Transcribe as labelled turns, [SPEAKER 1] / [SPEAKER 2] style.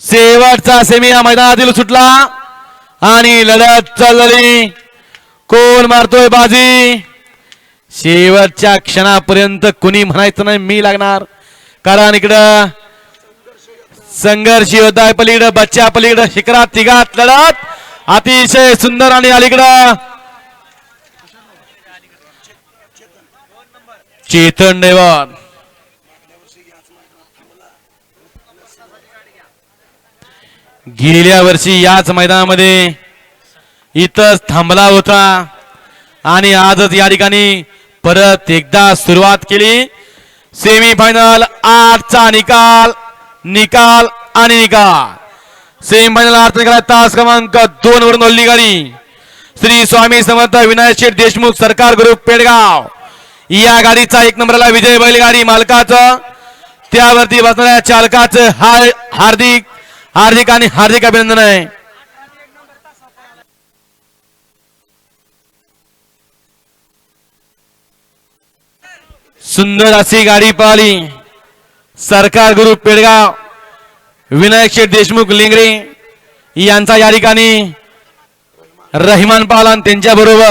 [SPEAKER 1] शेवटचा सेमी या मैदानातील सुटला. आणि लढत चालली. कोण मारतोय बाजी? शेवटच्या क्षणापर्यंत कुणी म्हणायचं नाही मी लागणार. कारण इकडं संघर्ष योद्धा आहे पलीकडं बच्च्या पलीकडं शिखरात तिघात लढत. अतिशय सुंदर आणि अलीकडं. चेतन देवन गेल्या वर्षी याच मैदानामध्ये इथंच थांबला होता. आणि आजच या ठिकाणी परत एकदा सुरुवात केली. सेमी फायनल आठचा निकाल निकाल आणि निकाल. सेमी फायनल आठ निकाल तास क्रमांक दोन वरून ओढली गाडी श्री स्वामी समर्थ विनायक शेठ देशमुख सरकार ग्रुप पेडगाव. या गाडीचा एक नंबरला विजय बैलगाडी मालकाचं. त्यावरती बसणाऱ्या चालकाचं हार हार्दिक हार्दिक आणि हार्दिक अभिनंदन आहे. सुंदर अशी गाडी पळाली सरकार गुरु पेडगाव विनायक शेठ देशमुख लिंगरे यांचा या ठिकाणी रहिमान पालन त्यांच्या बरोबर